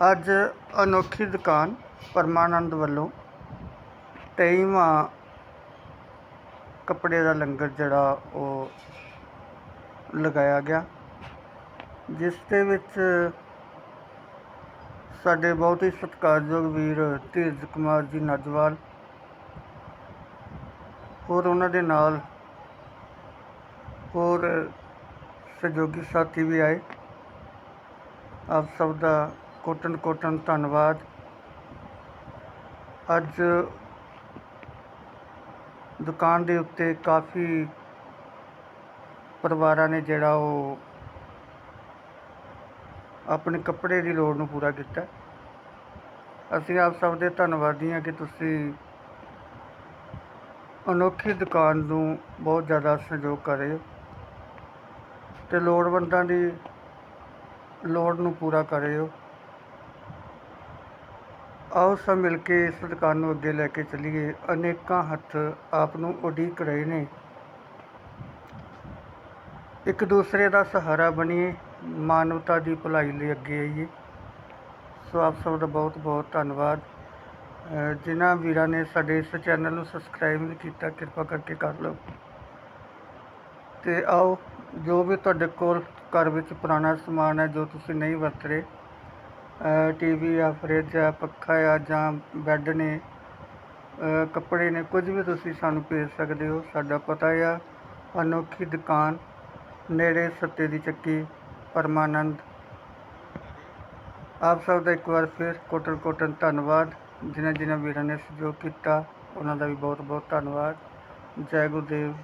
ਅੱਜ ਅਨੋਖੀ ਦੁਕਾਨ ਪਰਮਾਨੰਦ ਵੱਲੋਂ ਤੇਈਵਾਂ ਕੱਪੜੇ ਦਾ ਲੰਗਰ ਜਿਹੜਾ ਉਹ ਲਗਾਇਆ ਗਿਆ, ਜਿਸ ਦੇ ਵਿੱਚ ਸਾਡੇ ਬਹੁਤ ਹੀ ਸਤਿਕਾਰਯੋਗ ਵੀਰ ਧੀਰਜ ਕੁਮਾਰ ਜੀ ਨਜਵਾਲ ਹੋਰ ਉਹਨਾਂ ਦੇ ਨਾਲ ਹੋਰ ਸਹਿਯੋਗੀ ਸਾਥੀ ਵੀ ਆਏ। ਆਪ ਸਭ ਦਾ ਕੋਟਨ ਕੋਟਨ, ਧੰਨਵਾਦ। ਅੱਜ ਦੁਕਾਨ ਦੇ ਉੱਤੇ ਕਾਫੀ ਪਰਿਵਾਰਾਂ ਨੇ ਜਿਹੜਾ ਉਹ ਆਪਣੇ ਕੱਪੜੇ ਦੀ ਲੋੜ ਨੂੰ ਪੂਰਾ ਕੀਤਾ। ਅਸੀਂ ਆਪ ਸਭ ਦੇ ਧੰਨਵਾਦੀ ਹਾਂ ਕਿ ਤੁਸੀਂ ਅਨੋਖੀ ਦੁਕਾਨ ਨੂੰ ਬਹੁਤ ਜ਼ਿਆਦਾ ਸਹਿਯੋਗ ਕਰ ਰਹੇ ਹੋ ਤੇ ਲੋੜਵੰਦਾਂ ਦੀ ਲੋੜ ਨੂੰ ਪੂਰਾ ਕਰ ਰਹੇ ਹੋ। ਆਓ ਸਭ ਮਿਲ ਕੇ ਇਸ ਦੁਕਾਨ ਨੂੰ ਅੱਗੇ ਲੈ ਕੇ ਚੱਲੀਏ। ਅਨੇਕਾਂ ਹੱਥ ਆਪ ਨੂੰ ਉਡੀਕ ਰਹੇ ਨੇ। ਇੱਕ ਦੂਸਰੇ ਦਾ ਸਹਾਰਾ ਬਣੀਏ। ਮਾਨਵਤਾ ਦੀ ਭਲਾਈ ਲਈ ਅੱਗੇ ਆਈਏ। ਸੋ ਆਪ ਸਭ ਦਾ ਬਹੁਤ ਬਹੁਤ ਧੰਨਵਾਦ। ਜਿਨ੍ਹਾਂ ਵੀਰਾਂ ਨੇ ਸਾਡੇ ਇਸ ਚੈਨਲ ਨੂੰ ਸਬਸਕ੍ਰਾਈਬ ਨਹੀਂ ਕੀਤਾ, ਕਿਰਪਾ ਕਰਕੇ ਕਰ ਲਓ। ਤੇ ਆਓ, ਜੋ ਵੀ ਤੁਹਾਡੇ ਕੋਲ ਘਰ ਵਿੱਚ ਪੁਰਾਣਾ ਸਮਾਨ ਹੈ, ਜੋ ਤੁਸੀਂ ਨਹੀਂ ਵਰਤ ਰਹੇ ਟੀ ਵੀ ਆ ਫਰਿੱਜ ਆ ਪੱਖਾ ਆ ਜਾਂ ਬੈੱਡ ਨੇ ਕੱਪੜੇ ਨੇ, ਕੁਝ ਵੀ ਤੁਸੀਂ ਸਾਨੂੰ ਭੇਜ ਸਕਦੇ ਹੋ, ਸਾਡਾ ਪਤਾ ਆ। ਅਨੋਖੀ ਦੁਕਾਨ, ਨੇੜੇ ਸੱਤੇ ਦੀ ਚੱਕੀ, ਪਰਮਾਨੰਦ। ਆਪ ਸਭ ਦਾ ਇੱਕ ਵਾਰ ਫਿਰ ਕੋਟਨ ਕੋਟਨ ਧੰਨਵਾਦ। ਜਿਨ੍ਹਾਂ ਜਿਨ੍ਹਾਂ ਵੀਰਾਂ ਨੇ ਸਹਿਯੋਗ ਕੀਤਾ, ਉਹਨਾਂ ਦਾ ਵੀ ਬਹੁਤ ਬਹੁਤ ਧੰਨਵਾਦ। ਜੈ ਗੁਰਦੇਵ।